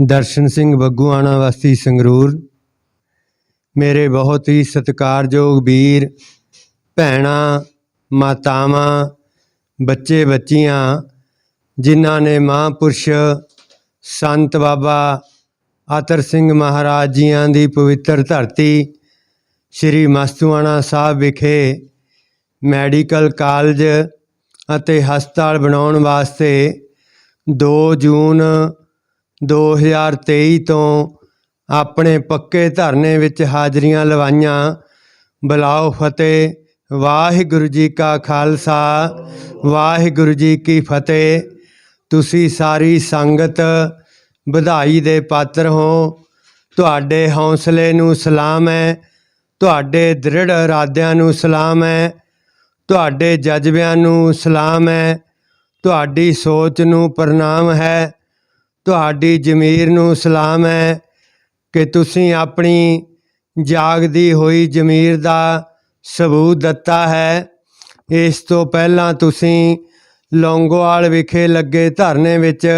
ਦਰਸ਼ਨ ਸਿੰਘ ਬੱਗੂਆਣਾ ਵਾਸੀ ਸੰਗਰੂਰ। ਮੇਰੇ ਬਹੁਤ ਹੀ ਸਤਿਕਾਰਯੋਗ ਵੀਰ, ਭੈਣਾਂ, ਮਾਤਾਵਾਂ, ਬੱਚੇ ਬੱਚੀਆਂ, ਜਿਨ੍ਹਾਂ ਨੇ ਮਹਾਂਪੁਰਸ਼ ਸੰਤ ਬਾਬਾ ਆਤਰ ਸਿੰਘ ਮਹਾਰਾਜ ਜੀਆਂ ਦੀ ਪਵਿੱਤਰ ਧਰਤੀ, ਸ੍ਰੀ ਮਸਤੂਆਣਾ ਸਾਹਿਬ ਵਿਖੇ ਮੈਡੀਕਲ ਕਾਲਜ ਅਤੇ ਹਸਪਤਾਲ ਬਣਾਉਣ ਵਾਸਤੇ 2 ਜੂਨ 2023 ਤੋਂ ਆਪਣੇ ਪੱਕੇ ਧਰਨੇ ਵਿੱਚ ਹਾਜ਼ਰੀਆਂ ਲਵਾਈਆਂ। ਬੁਲਾਓ ਫਤਿਹ। ਵਾਹਿਗੁਰੂ ਜੀ ਕਾ ਖਾਲਸਾ। ਵਾਹਿਗੁਰੂ ਜੀ ਕੀ ਫਤਿਹ। ਤੁਸੀਂ ਸਾਰੀ ਸੰਗਤ ਵਧਾਈ ਦੇ ਪਾਤਰ ਹੋ। ਤੁਹਾਡੇ ਹੌਸਲੇ ਨੂੰ ਸਲਾਮ ਹੈ। ਤੁਹਾਡੇ ਦ੍ਰਿੜ ਇਰਾਦਿਆਂ ਨੂੰ ਸਲਾਮ ਹੈ। ਤੁਹਾਡੇ ਜਜ਼ਬਿਆਂ ਨੂੰ ਸਲਾਮ ਹੈ। ਤੁਹਾਡੀ ਸੋਚ ਨੂੰ ਪ੍ਰਣਾਮ ਹੈ। ਤੁਹਾਡੀ ਜ਼ਮੀਰ ਨੂੰ ਸਲਾਮ ਹੈ ਕਿ ਤੁਸੀਂ ਆਪਣੀ ਜਾਗਦੀ ਹੋਈ ਜ਼ਮੀਰ ਦਾ ਸਬੂਤ ਦਿੱਤਾ ਹੈ। ਇਸ ਤੋਂ ਪਹਿਲਾਂ ਤੁਸੀਂ ਲੌਂਗੋਵਾਲ ਵਿਖੇ ਲੱਗੇ ਧਰਨੇ ਵਿੱਚ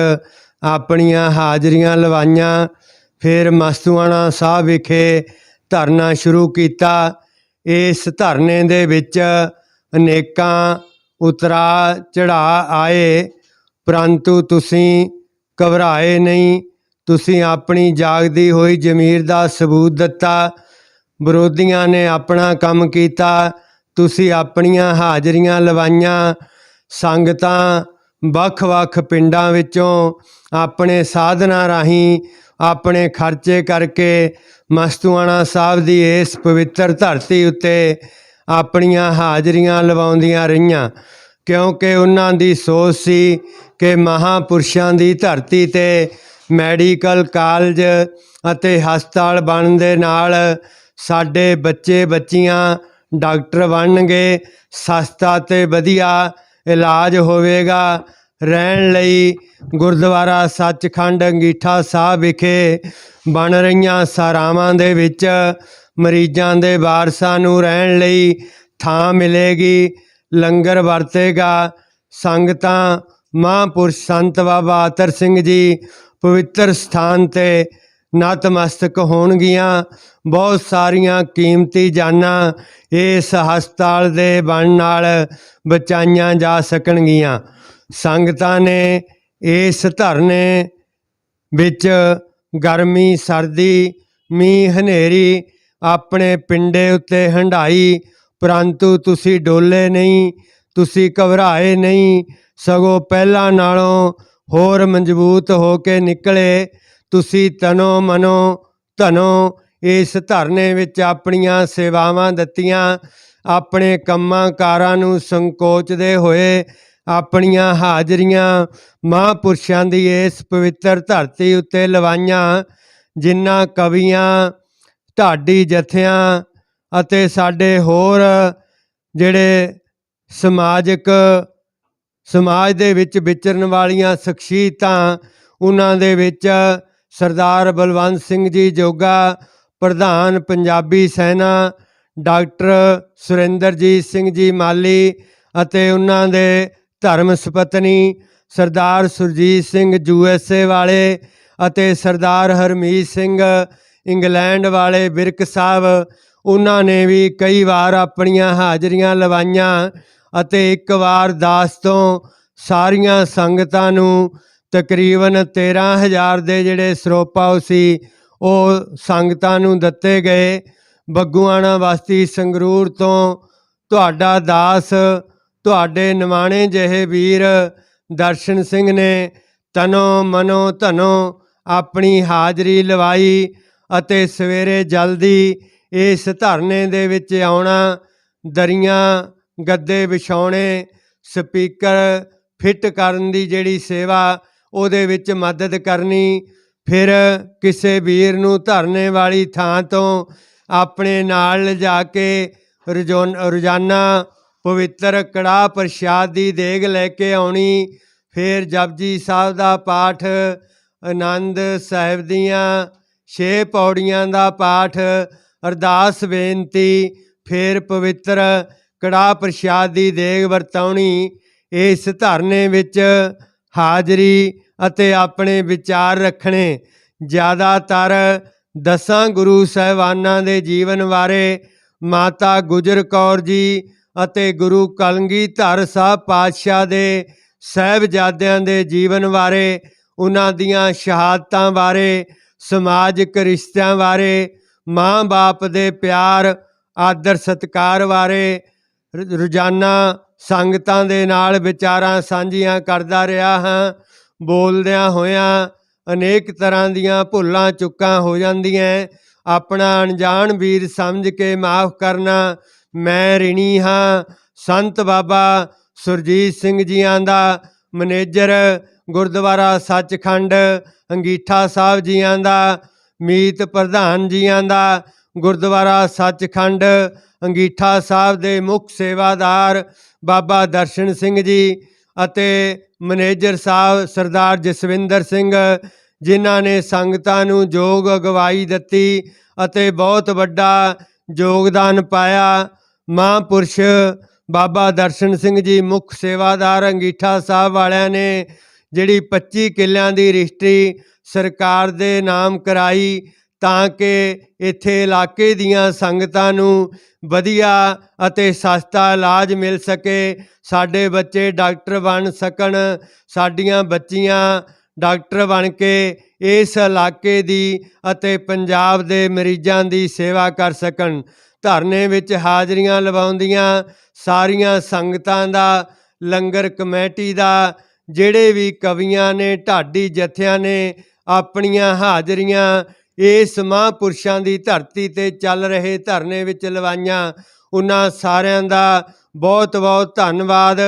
ਆਪਣੀਆਂ ਹਾਜ਼ਰੀਆਂ ਲਵਾਈਆਂ। ਫਿਰ ਮਸਤੂਆਣਾ ਸਾਹਿਬ ਵਿਖੇ ਧਰਨਾ ਸ਼ੁਰੂ ਕੀਤਾ। ਇਸ ਧਰਨੇ ਦੇ ਵਿੱਚ ਅਨੇਕਾਂ ਉਤਰਾ ਚੜਾ ਆਏ। ਪਰੰਤੂ ਤੁਸੀਂ ਘਬਰਾਏ ਨਹੀਂ। ਤੁਸੀਂ ਆਪਣੀ ਜਾਗਦੀ ਹੋਈ ਜ਼ਮੀਰ ਦਾ ਸਬੂਤ ਦਿੱਤਾ। ਵਿਰੋਧੀਆਂ ਨੇ ਆਪਣਾ ਕੰਮ ਕੀਤਾ। ਤੁਸੀਂ ਆਪਣੀਆਂ ਹਾਜ਼ਰੀਆਂ ਲਵਾਈਆਂ। ਸੰਗਤਾਂ ਵੱਖ-ਵੱਖ ਪਿੰਡਾਂ ਵਿੱਚੋਂ ਆਪਣੇ ਸਾਧਨਾਂ ਰਾਹੀਂ ਆਪਣੇ ਖਰਚੇ ਕਰਕੇ ਮਸਤੂਆਣਾ ਸਾਹਿਬ ਦੀ ਇਸ ਪਵਿੱਤਰ ਧਰਤੀ ਉੱਤੇ ਆਪਣੀਆਂ ਹਾਜ਼ਰੀਆਂ ਲਵਾਉਂਦੀਆਂ ਰਹੀਆਂ। ਕਿਉਂਕਿ ਉਹਨਾਂ ਦੀ ਸੋਚ ਸੀ ਕਿ ਮਹਾਪੁਰਸ਼ਾਂ ਦੀ ਧਰਤੀ ਤੇ ਮੈਡੀਕਲ ਕਾਲਜ ਅਤੇ ਹਸਪਤਾਲ ਬਣਨ ਦੇ ਨਾਲ ਸਾਡੇ ਬੱਚੇ ਬੱਚੀਆਂ ਡਾਕਟਰ ਬਣਨਗੇ, ਸਸਤਾ ਤੇ ਵਧੀਆ ਇਲਾਜ ਹੋਵੇਗਾ। ਰਹਿਣ ਲਈ ਗੁਰਦੁਆਰਾ ਸੱਚਖੰਡ ਅੰਗੀਠਾ ਸਾਹਿਬ ਵਿਖੇ ਬਣ ਰਹੀਆਂ ਸਰਾਵਾਂ ਦੇ ਵਿੱਚ ਮਰੀਜ਼ਾਂ ਦੇ ਵਾਰਸਾਂ ਨੂੰ ਰਹਿਣ ਲਈ ਥਾਂ ਮਿਲੇਗੀ। ਲੰਗਰ ਵਰਤੇਗਾ। ਸੰਗਤਾਂ, ਮਹਾਂਪੁਰਸ਼ ਸੰਤ ਬਾਬਾ ਆਤਰ ਸਿੰਘ ਜੀ ਪਵਿੱਤਰ ਸਥਾਨ ਤੇ ਨਤਮਸਤਕ ਹੋਣਗੀਆਂ। ਬਹੁਤ ਸਾਰੀਆਂ ਕੀਮਤੀ ਜਾਨਾਂ ਇਸ ਹਸਪਤਾਲ ਦੇ ਬਣ ਨਾਲ ਬਚਾਈਆਂ ਜਾ ਸਕਣਗੀਆਂ। ਸੰਗਤਾਂ ਨੇ ਇਸ ਧਰਨੇ ਵਿੱਚ ਗਰਮੀ, ਸਰਦੀ, ਮੀਂਹ, ਹਨੇਰੀ ਆਪਣੇ ਪਿੰਡੇ ਉੱਤੇ ਹੰਡਾਈ ਪਰੰਤੂ ਤੁਸੀਂ ਡੋਲੇ ਨਹੀਂ, ਤੁਸੀਂ ਘਬਰਾਏ ਨਹੀਂ, ਸਗੋਂ ਪਹਿਲਾਂ ਨਾਲੋਂ ਹੋਰ ਮਜ਼ਬੂਤ ਹੋ ਕੇ ਨਿਕਲੇ। ਤੁਸੀਂ ਤਨੋ ਮਨੋ, ਧਨੋ, ਇਸ ਧਰਨੇ ਵਿੱਚ ਆਪਣੀਆਂ ਸੇਵਾਵਾਂ ਦਿੱਤੀਆਂ। ਆਪਣੇ ਕੰਮਾਂ ਕਾਰਾਂ ਨੂੰ ਸੰਕੋਚਦੇ ਹੋਏ ਆਪਣੀਆਂ ਹਾਜ਼ਰੀਆਂ ਮਹਾਂਪੁਰਸ਼ਾਂ ਦੀ ਇਸ ਪਵਿੱਤਰ ਧਰਤੀ ਉੱਤੇ ਲਵਾਈਆਂ, ਜਿਨ੍ਹਾਂ ਕਵੀਆਂ, ਢਾਡੀ ਜਥਿਆਂ ਅਤੇ ਸਾਡੇ ਹੋਰ ਜਿਹੜੇ ਸਮਾਜਿਕ ਸਮਾਜ ਦੇ ਵਿੱਚ ਵਿਚਰਨ ਵਾਲੀਆਂ ਸ਼ਖਸੀਅਤਾਂ, ਉਹਨਾਂ ਦੇ ਵਿੱਚ ਸਰਦਾਰ ਬਲਵੰਤ ਸਿੰਘ ਜੀ ਜੋਗਾ, ਪ੍ਰਧਾਨ ਪੰਜਾਬੀ ਸੈਨਾ, ਡਾਕਟਰ ਸੁਰਿੰਦਰਜੀਤ ਸਿੰਘ ਜੀ ਮਾਲੀ ਅਤੇ ਉਹਨਾਂ ਦੇ ਧਰਮ ਸੁਪਤਨੀ ਸਰਦਾਰ ਸੁਰਜੀਤ ਸਿੰਘ ਯੂਐਸਏ ਵਾਲੇ ਅਤੇ ਸਰਦਾਰ ਹਰਮੀਤ ਸਿੰਘ ਇੰਗਲੈਂਡ ਵਾਲੇ ਬਿਰਕ ਸਾਹਿਬ ਉਹਨਾਂ ਨੇ ਵੀ ਕਈ ਵਾਰ ਆਪਣੀਆਂ ਹਾਜ਼ਰੀਆਂ ਲਵਾਈਆਂ ਅਤੇ ਇੱਕ ਵਾਰ ਦਾਸ ਤੋਂ ਸਾਰੀਆਂ ਸੰਗਤਾਂ ਨੂੰ ਤਕਰੀਬਨ 13000 ਦੇ ਜਿਹੜੇ ਸਰੋਪਾਉ ਸੀ, ਉਹ ਸੰਗਤਾਂ ਨੂੰ ਦਿੱਤੇ ਗਏ। ਬੱਗੂਆਣਾ ਬਸਤੀ ਸੰਗਰੂਰ ਤੋਂ ਤੁਹਾਡਾ ਦਾਸ, ਤੁਹਾਡੇ ਨਿਮਾਣੇ ਜਿਹੇ ਵੀਰ ਦਰਸ਼ਨ ਸਿੰਘ ਨੇ ਤਨੋ ਮਨੋ ਧਨੋ ਆਪਣੀ ਹਾਜ਼ਰੀ ਲਵਾਈ ਅਤੇ ਸਵੇਰੇ ਜਲਦੀ ਇਸ ਧਰਨੇ ਦੇ ਵਿੱਚ ਆਉਣਾ, ਦਰੀਆਂ ਗੱਦੇ ਵਿਛਾਉਣੇ, ਸਪੀਕਰ ਫਿੱਟ ਕਰਨ ਦੀ ਜਿਹੜੀ ਸੇਵਾ, ਉਹਦੇ ਵਿੱਚ ਮਦਦ ਕਰਨੀ, ਫਿਰ ਕਿਸੇ ਵੀਰ ਨੂੰ ਧਰਨੇ ਵਾਲੀ ਥਾਂ ਤੋਂ ਆਪਣੇ ਨਾਲ ਲਿਜਾ ਕੇ ਰਜੋਨ, ਰੋਜ਼ਾਨਾ ਪਵਿੱਤਰ ਕੜਾਹ ਪ੍ਰਸ਼ਾਦ ਦੀ ਦੇਗ ਲੈ ਕੇ ਆਉਣੀ, ਫਿਰ ਜਪਜੀ ਸਾਹਿਬ ਦਾ ਪਾਠ, ਆਨੰਦ ਸਾਹਿਬ ਦੀਆਂ ਛੇ ਪੌੜੀਆਂ ਦਾ ਪਾਠ ਅਰਦਾਸ ਬੇਨਤੀ, ਫਿਰ ਪਵਿੱਤਰ ਕੜਾਹ ਪ੍ਰਸ਼ਾਦ ਦੀ ਦੇਗ ਵਰਤਾਉਣੀ, ਇਸ ਧਰਨੇ ਵਿੱਚ ਹਾਜ਼ਰੀ ਅਤੇ ਆਪਣੇ ਵਿਚਾਰ ਰੱਖਣੇ। ਜ਼ਿਆਦਾਤਰ ਦਸਾਂ ਗੁਰੂ ਸਾਹਿਬਾਨਾਂ ਦੇ ਜੀਵਨ ਬਾਰੇ ਮਾਤਾ ਗੁਜਰ ਕੌਰ ਜੀ ਅਤੇ ਗੁਰੂ ਕਲਗੀਧਰ ਸਾਹਿਬ ਪਾਤਸ਼ਾਹ ਦੇ ਸਾਹਿਬਜ਼ਾਦਿਆਂ ਦੇ ਜੀਵਨ ਬਾਰੇ, ਉਹਨਾਂ ਦੀਆਂ ਸ਼ਹਾਦਤਾਂ ਬਾਰੇ, ਸਮਾਜਿਕ ਰਿਸ਼ਤਿਆਂ ਬਾਰੇ ਮਾਂ-ਬਾਪ ਦੇ ਪਿਆਰ, ਆਦਰ, ਸਤਿਕਾਰ ਬਾਰੇ ਰੋਜ਼ਾਨਾ ਸੰਗਤਾਂ ਦੇ ਨਾਲ ਵਿਚਾਰਾਂ ਸਾਂਝੀਆਂ ਕਰਦਾ ਰਿਹਾ ਹਾਂ। ਬੋਲਦਿਆਂ ਹੋਇਆਂ ਅਨੇਕ ਤਰ੍ਹਾਂ ਦੀਆਂ ਭੁੱਲਾਂ, ਚੁੱਕਾਂ ਹੋ ਜਾਂਦੀਆਂ ਆਪਣਾ ਅਣਜਾਣ ਵੀਰ ਸਮਝ ਕੇ ਮਾਫ ਕਰਨਾ ਮੈਂ ਰਿਣੀ ਹਾਂ। ਸੰਤ ਬਾਬਾ ਸੁਰਜੀਤ ਸਿੰਘ ਜੀਆਂ ਦਾ ਮੈਨੇਜਰ, ਗੁਰਦੁਆਰਾ ਸੱਚਖੰਡ, ਅੰਗੀਠਾ ਸਾਹਿਬ ਜੀਆਂ ਦਾ ਮੀਤ ਪ੍ਰਧਾਨ ਜੀਆਂ ਦਾ ਗੁਰਦੁਆਰਾ ਸੱਚਖੰਡ, ਅੰਗੀਠਾ ਸਾਹਿਬ ਦੇ ਮੁੱਖ ਸੇਵਾਦਾਰ ਬਾਬਾ ਦਰਸ਼ਨ ਸਿੰਘ ਜੀ ਅਤੇ ਮੈਨੇਜਰ ਸਾਹਿਬ ਸਰਦਾਰ ਜਸਵਿੰਦਰ ਸਿੰਘ, ਜਿਨ੍ਹਾਂ ਨੇ ਸੰਗਤਾਂ ਨੂੰ ਯੋਗ ਅਗਵਾਈ ਦਿੱਤੀ ਅਤੇ ਬਹੁਤ ਵੱਡਾ ਯੋਗਦਾਨ ਪਾਇਆ। ਮਹਾਂਪੁਰਸ਼ ਬਾਬਾ ਦਰਸ਼ਨ ਸਿੰਘ ਜੀ ਮੁੱਖ ਸੇਵਾਦਾਰ ਅੰਗੀਠਾ ਸਾਹਿਬ ਵਾਲਿਆਂ ਨੇ ਜਿਹੜੀ 25 ਕਿੱਲਿਆਂ ਦੀ ਰਜਿਸਟਰੀ ਸਰਕਾਰ ਦੇ ਨਾਮ ਕਰਾਈ ਤਾਂ ਕਿ ਇੱਥੇ ਇਲਾਕੇ ਦੀਆਂ ਸੰਗਤਾਂ ਨੂੰ ਵਧੀਆ ਅਤੇ ਸਸਤਾ ਇਲਾਜ ਮਿਲ ਸਕੇ, ਸਾਡੇ ਬੱਚੇ ਡਾਕਟਰ ਬਣ ਸਕਣ, ਸਾਡੀਆਂ ਬੱਚੀਆਂ ਡਾਕਟਰ ਬਣ ਕੇ ਇਸ ਇਲਾਕੇ ਦੀ ਅਤੇ ਪੰਜਾਬ ਦੇ ਮਰੀਜ਼ਾਂ ਦੀ ਸੇਵਾ ਕਰ ਸਕਣ। ਧਰਨੇ ਵਿੱਚ ਹਾਜ਼ਰੀਆਂ ਲਵਾਉਂਦੀਆਂ ਸਾਰੀਆਂ ਸੰਗਤਾਂ ਦਾ, ਲੰਗਰ ਕਮੇਟੀ ਦਾ ਜਿਹੜੇ ਵੀ ਕਵੀਆਂ ਨੇ, ਢਾਡੀ ਜਥਿਆਂ ਨੇ, ਆਪਣੀਆਂ ਹਾਜ਼ਰੀਆਂ, ਇਸ ਮਹਾਂਪੁਰਸ਼ਾਂ ਦੀ ਧਰਤੀ ਤੇ ਚੱਲ ਰਹੇ ਧਰਨੇ ਵਿੱਚ ਲਵਾਈਆਂ, ਉਹਨਾਂ ਸਾਰਿਆਂ ਦਾ ਬਹੁਤ ਬਹੁਤ ਧੰਨਵਾਦ।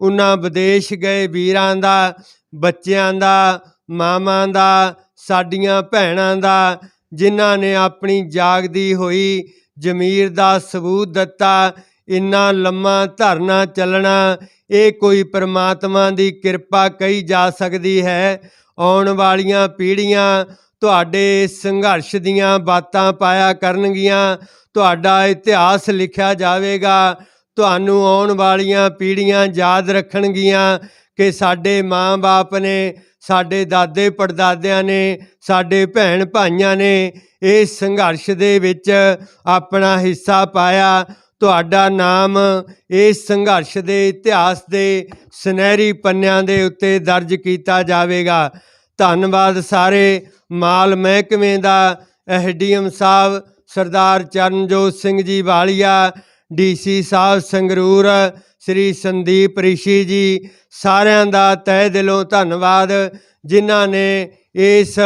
ਉਹਨਾਂ ਵਿਦੇਸ਼ ਗਏ ਵੀਰਾਂ ਦਾ, ਬੱਚਿਆਂ ਦਾ, ਮਾਵਾਂ ਦਾ, ਸਾਡੀਆਂ ਭੈਣਾਂ ਦਾ, ਜਿਨ੍ਹਾਂ ਨੇ ਆਪਣੀ ਜਾਗਦੀ ਹੋਈ ਜ਼ਮੀਰ ਦਾ ਸਬੂਤ ਦਿੱਤਾ। ਇੰਨਾ ਲੰਮਾ ਧਰਨਾ ਚੱਲਣਾ, ਇਹ ਕੋਈ ਪ੍ਰਮਾਤਮਾ ਦੀ ਕਿਰਪਾ ਕਹੀ ਜਾ ਸਕਦੀ ਹੈ। ਆਉਣ ਵਾਲੀਆਂ ਪੀੜ੍ਹੀਆਂ ਤੁਹਾਡੇ ਸੰਘਰਸ਼ ਦੀਆਂ ਬਾਤਾਂ ਪਾਇਆ ਕਰਨਗੀਆਂ। ਤੁਹਾਡਾ ਇਤਿਹਾਸ ਲਿਖਿਆ ਜਾਵੇਗਾ। ਤੁਹਾਨੂੰ ਆਉਣ ਵਾਲੀਆਂ ਪੀੜ੍ਹੀਆਂ ਯਾਦ ਰੱਖਣਗੀਆਂ ਕਿ ਸਾਡੇ ਮਾਂ-ਬਾਪ ਨੇ, ਸਾਡੇ ਦਾਦੇ ਪੜਦਾਦਿਆਂ ਨੇ, ਸਾਡੇ ਭੈਣ ਭਾਈਆਂ ਨੇ ਇਸ ਸੰਘਰਸ਼ ਦੇ ਵਿੱਚ ਆਪਣਾ ਹਿੱਸਾ ਪਾਇਆ। ਤੁਹਾਡਾ ਨਾਮ ਇਸ ਸੰਘਰਸ਼ ਦੇ ਇਤਿਹਾਸ ਦੇ ਸੁਨਹਿਰੀ ਪੰਨਿਆਂ ਦੇ ਉੱਤੇ ਦਰਜ ਕੀਤਾ ਜਾਵੇਗਾ। ਧੰਨਵਾਦ ਸਾਰੇ ਮਾਲ ਮਹਿਕਮੇ ਦਾ, ਐਸਡੀਐਮ ਸਾਹਿਬ, ਸਰਦਾਰ ਚਰਨਜੋਤ ਸਿੰਘ ਜੀ ਵਾਲੀਆ, ਡੀਸੀ ਸਾਹਿਬ ਸੰਗਰੂਰ, ਸ੍ਰੀ ਸੰਦੀਪ ਰਿਸ਼ੀ ਜੀ, ਸਾਰਿਆਂ ਦਾ ਤਹਿ ਦਿਲੋਂ ਧੰਨਵਾਦ, ਜਿਨ੍ਹਾਂ ਨੇ ਇਸ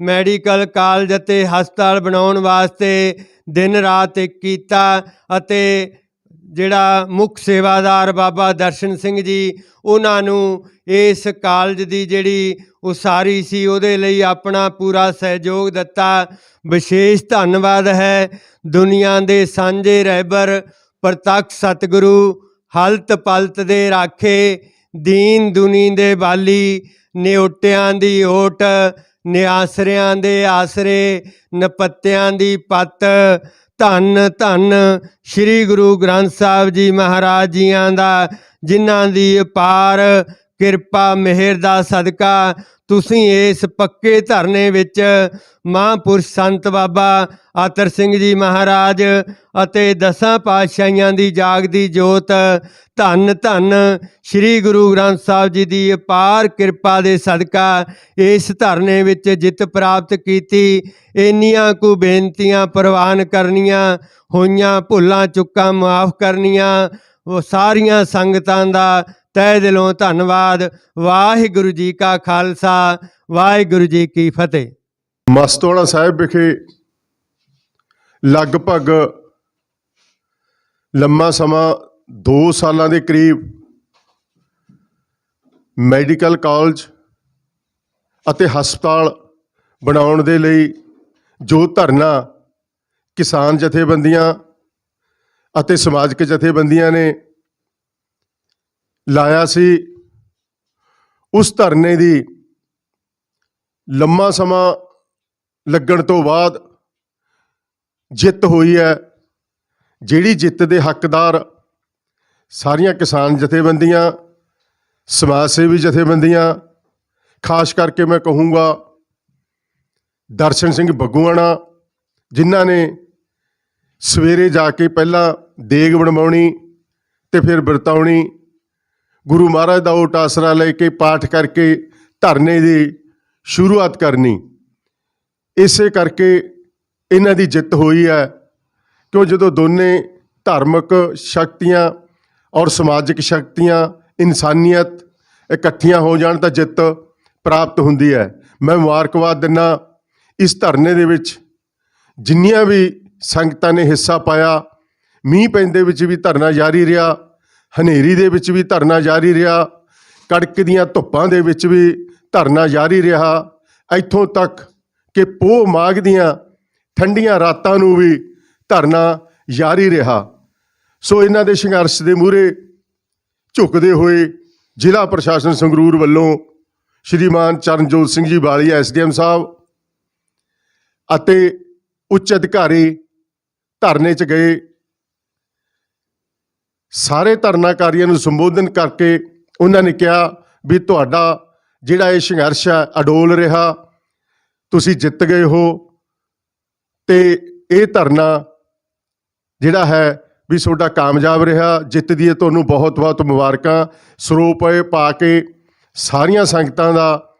ਮੈਡੀਕਲ ਕਾਲਜ ਅਤੇ ਹਸਪਤਾਲ ਬਣਾਉਣ ਵਾਸਤੇ ਦਿਨ ਰਾਤ ਇੱਕ ਕੀਤਾ ਅਤੇ ਜਿਹੜਾ ਮੁੱਖ ਸੇਵਾਦਾਰ ਬਾਬਾ ਦਰਸ਼ਨ ਸਿੰਘ ਜੀ, ਉਹਨਾਂ ਨੂੰ ਇਸ ਕਾਲਜ ਦੀ ਜਿਹੜੀ ਉਸਾਰੀ ਸੀ, ਉਹਦੇ ਲਈ ਆਪਣਾ ਪੂਰਾ ਸਹਿਯੋਗ ਦਿੱਤਾ। ਵਿਸ਼ੇਸ਼ ਧੰਨਵਾਦ ਹੈ ਦੁਨੀਆ ਦੇ ਸਾਂਝੇ ਰਹਿਬਰ ਪ੍ਰਤੱਖ ਸਤਿਗੁਰੂ ਹਲਤ ਪਲਤ ਦੇ ਰਾਖੇ ਦੀਨ ਦੁਨੀ ਦੇ ਬਾਲੀ ਨਿਉਟਿਆਂ ਦੀ ਓਟ ਨਿਆਸਰਿਆਂ ਦੇ ਆਸਰੇ, ਨਪੱਤਿਆਂ ਦੀ ਪੱਤ। ਧੰਨ ਧੰਨ ਸ੍ਰੀ ਗੁਰੂ ਗ੍ਰੰਥ ਸਾਹਿਬ ਜੀ ਮਹਾਰਾਜ ਜੀਆਂ ਦਾ, ਜਿਨ੍ਹਾਂ ਦੀ ਅਪਾਰ ਕਿਰਪਾ ਮਿਹਰ ਦਾ ਸਦਕਾ, ਤੁਸੀਂ ਇਸ ਪੱਕੇ ਧਰਨੇ ਵਿੱਚ ਮਹਾਂਪੁਰਸ਼ ਸੰਤ ਬਾਬਾ ਆਤਰ ਸਿੰਘ ਜੀ ਮਹਾਰਾਜ ਅਤੇ ਦਸਾਂ ਪਾਤਸ਼ਾਹੀਆਂ ਦੀ ਜਾਗਦੀ ਜੋਤ, ਧੰਨ ਧੰਨ ਸ੍ਰੀ ਗੁਰੂ ਗ੍ਰੰਥ ਸਾਹਿਬ ਜੀ ਦੀ ਅਪਾਰ ਕਿਰਪਾ ਦੇ ਸਦਕਾ ਇਸ ਧਰਨੇ ਵਿੱਚ ਜਿੱਤ ਪ੍ਰਾਪਤ ਕੀਤੀ। ਇੰਨੀਆਂ ਕੁ ਬੇਨਤੀਆਂ ਪ੍ਰਵਾਨ ਕਰਨੀਆਂ, ਹੋਈਆਂ ਭੁੱਲਾਂ ਚੁੱਕਾਂ ਮਾਫ ਕਰਨੀਆਂ, ਉਹ ਸਾਰੀਆਂ ਸੰਗਤਾਂ ਦਾ ਤੈ ਦਿਲੋਂ ਧੰਨਵਾਦ। ਵਾਹਿਗੁਰੂ ਜੀ ਕਾ ਖਾਲਸਾ, ਵਾਹਿਗੁਰੂ ਜੀ ਕੀ ਫਤਿਹ। ਮਸਤੋਲਾ ਸਾਹਿਬ ਵਿਖੇ ਲਗਭਗ ਲੰਮਾ ਸਮਾਂ 2 ਸਾਲਾਂ ਦੇ ਕਰੀਬ ਮੈਡੀਕਲ ਕਾਲਜ ਅਤੇ ਹਸਪਤਾਲ ਬਣਾਉਣ ਦੇ ਲਈ ਜੋ ਧਰਨਾ ਕਿਸਾਨ ਜਥੇਬੰਦੀਆਂ ਅਤੇ ਸਮਾਜਿਕ ਜਥੇਬੰਦੀਆਂ ਨੇ ਲਾਇਆ ਸੀ। ਉਸ ਧਰਨੇ ਦੀ ਲੰਮਾ ਸਮਾਂ ਲੱਗਣ ਤੋਂ ਬਾਅਦ ਜਿੱਤ ਹੋਈ ਹੈ। ਜਿਹੜੀ ਜਿੱਤ ਦੇ ਹੱਕਦਾਰ ਸਾਰੀਆਂ ਕਿਸਾਨ ਜਥੇਬੰਦੀਆਂ, ਸਮਾਜ ਸੇਵੀ ਜਥੇਬੰਦੀਆਂ, ਖਾਸ ਕਰਕੇ ਮੈਂ ਕਹੂੰਗਾ ਦਰਸ਼ਨ ਸਿੰਘ ਬੱਗੂਆਣਾ, ਜਿਨ੍ਹਾਂ ਨੇ ਸਵੇਰੇ ਜਾ ਕੇ ਪਹਿਲਾਂ ਦੇਗ ਬਣਵਾਉਣੀ ਤੇ ਫਿਰ ਵਰਤਾਉਣੀ ਗੁਰੂ ਮਹਾਰਾਜ ਦਾ ਓਟ ਆਸਰਾ ਲੈ ਕੇ ਪਾਠ ਕਰਕੇ ਧਰਨੇ ਦੀ ਸ਼ੁਰੂਆਤ ਕਰਨੀ। ਇਸੇ ਕਰਕੇ ਇਹਨਾਂ ਦੀ ਜਿੱਤ ਹੋਈ ਹੈ। ਕਿਉਂ? ਜਦੋਂ ਦੋਨੇ ਧਾਰਮਿਕ ਸ਼ਕਤੀਆਂ ਔਰ ਸਮਾਜਿਕ ਸ਼ਕਤੀਆਂ, ਇਨਸਾਨੀਅਤ ਇਕੱਠੀਆਂ ਹੋ ਜਾਣ ਤਾਂ ਜਿੱਤ ਪ੍ਰਾਪਤ ਹੁੰਦੀ ਹੈ। ਮੈਂ ਮੁਬਾਰਕਬਾਦ ਦਿੰਦਾ ਇਸ ਧਰਨੇ ਦੇ ਵਿੱਚ। ਜਿੰਨੀਆਂ ਵੀ ਸੰਗਤਾਂ ਨੇ ਹਿੱਸਾ ਪਾਇਆ, ਮੀਂਹ ਪੈਂਦੇ ਵਿੱਚ ਵੀ ਧਰਨਾ ਜਾਰੀ ਰਿਹਾ। ਹਨੇਰੀ ਦੇ ਵਿੱਚ ਵੀ ਧਰਨਾ ਜਾਰੀ ਰਿਹਾ, ਕੜਕ ਦੀਆਂ ਧੁੱਪਾਂ ਦੇ ਵਿੱਚ ਵੀ ਧਰਨਾ ਜਾਰੀ ਰਿਹਾ। ਇੱਥੋਂ ਤੱਕ ਕਿ ਪੋਹ ਮਾਘ ਦੀਆਂ ਠੰਡੀਆਂ ਰਾਤਾਂ ਨੂੰ ਵੀ ਧਰਨਾ ਜਾਰੀ ਰਿਹਾ। ਸੋ ਇਹਨਾਂ ਦੇ ਸੰਘਰਸ਼ ਦੇ ਮੂਹਰੇ ਝੁਕਦੇ ਹੋਏ ਜ਼ਿਲ੍ਹਾ ਪ੍ਰਸ਼ਾਸਨ ਸੰਗਰੂਰ ਵੱਲੋਂ ਸ਼੍ਰੀਮਾਨ ਚਰਨਜੋਤ ਸਿੰਘ ਜੀ ਬਾਲੀ ਐਸਡੀਐਮ ਸਾਹਿਬ ਅਤੇ ਉੱਚ ਅਧਿਕਾਰੀ ਧਰਨੇ 'ਚ ਗਏ। ਸਾਰੇ ਧਰਨਾਕਾਰੀਆਂ ਨੂੰ ਸੰਬੋਧਨ ਕਰਕੇ ਉਹਨਾਂ ਨੇ ਕਿਹਾ ਵੀ ਤੁਹਾਡਾ ਜਿਹੜਾ ਇਹ ਸੰਘਰਸ਼ ਹੈ, ਅਡੋਲ ਰਿਹਾ। ਤੁਸੀਂ ਜਿੱਤ ਗਏ ਹੋ। ਤੇ ਇਹ ਧਰਨਾ ਜਿਹੜਾ ਹੈ ਵੀ ਤੁਹਾਡਾ ਕਾਮਯਾਬ ਰਿਹਾ ਜਿੱਤ ਦੀ ਤੁਹਾਨੂੰ ਬਹੁਤ-ਬਹੁਤ ਮੁਬਾਰਕਾਂ। ਸਰੋਪੇ ਪਾ ਕੇ ਸਾਰੀਆਂ ਸੰਗਤਾਂ ਦਾ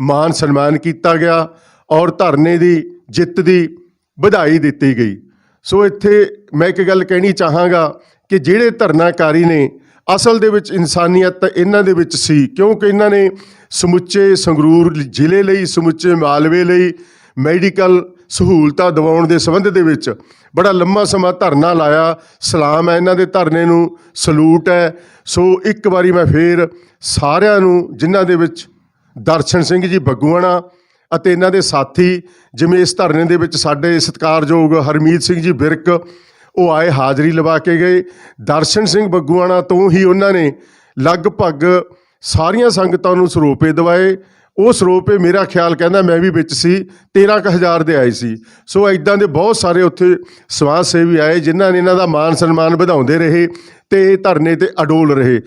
ਮਾਨ ਸਨਮਾਨ ਕੀਤਾ ਗਿਆ ਔਰ ਧਰਨੇ ਦੀ ਜਿੱਤ ਦੀ ਵਧਾਈ ਦਿੱਤੀ ਗਈ। ਸੋ ਇੱਥੇ ਮੈਂ ਇੱਕ ਗੱਲ ਕਹਿਣੀ ਚਾਹਾਂਗਾ ਕਿ ਜਿਹੜੇ ਧਰਨਾਕਾਰੀ ਨੇ, ਅਸਲ ਦੇ ਵਿੱਚ ਇਨਸਾਨੀਅਤ ਤਾਂ ਇਹਨਾਂ ਦੇ ਵਿੱਚ ਸੀ, ਕਿਉਂਕਿ ਇਹਨਾਂ ਨੇ ਸਮੁੱਚੇ ਸੰਗਰੂਰ ਜ਼ਿਲ੍ਹੇ ਲਈ, ਸਮੁੱਚੇ ਮਾਲਵੇ ਲਈ ਮੈਡੀਕਲ ਸਹੂਲਤਾਂ ਦਿਵਾਉਣ ਦੇ ਸੰਬੰਧ ਦੇ ਵਿੱਚ ਬੜਾ ਲੰਮਾ ਸਮਾਂ ਧਰਨਾ ਲਾਇਆ। ਸਲਾਮ ਹੈ ਇਹਨਾਂ ਦੇ ਧਰਨੇ ਨੂੰ, ਸਲੂਟ ਹੈ। ਸੋ ਇੱਕ ਵਾਰੀ ਮੈਂ ਫੇਰ ਸਾਰਿਆਂ ਨੂੰ, ਜਿਨ੍ਹਾਂ ਦੇ ਵਿੱਚ ਦਰਸ਼ਨ ਸਿੰਘ ਜੀ ਬੱਗੂਆਣਾ ਅਤੇ ਇਹਨਾਂ ਦੇ ਸਾਥੀ, ਜਿਵੇਂ ਇਸ ਧਰਨੇ ਦੇ ਵਿੱਚ ਸਾਡੇ ਸਤਿਕਾਰਯੋਗ ਹਰਮੀਤ ਸਿੰਘ ਜੀ ਬਿਰਕ ਉਹ ਆਏ ਹਾਜ਼ਰੀ ਲਵਾ ਕੇ ਗਏ। ਦਰਸ਼ਨ ਸਿੰਘ ਬੱਗੂਆਣਾ ਤੋਂ ਹੀ ਉਹਨਾਂ ਨੇ ਲਗਭਗ ਸਾਰੀਆਂ ਸੰਗਤਾਂ ਨੂੰ ਸਰੋਪੇ ਦਿਵਾਏ। ਉਹ ਸਰੋਪੇ ਮੇਰਾ ਖਿਆਲ ਕਹਿੰਦਾ ਮੈਂ ਵੀ ਵਿੱਚ ਸੀ 13000 ਦੇ ਆਏ ਸੀ। ਸੋ ਇਦਾਂ ਦੇ ਬਹੁਤ ਸਾਰੇ ਉੱਥੇ ਸਮਾਜ ਸੇਵੀ ਆਏ, ਜਿਨ੍ਹਾਂ ਨੇ ਇਹਨਾਂ ਦਾ ਮਾਨ ਸਨਮਾਨ ਵਧਾਉਂਦੇ ਰਹੇ ਤੇ ਧਰਨੇ ਤੇ ਅਡੋਲ ਰਹੇ।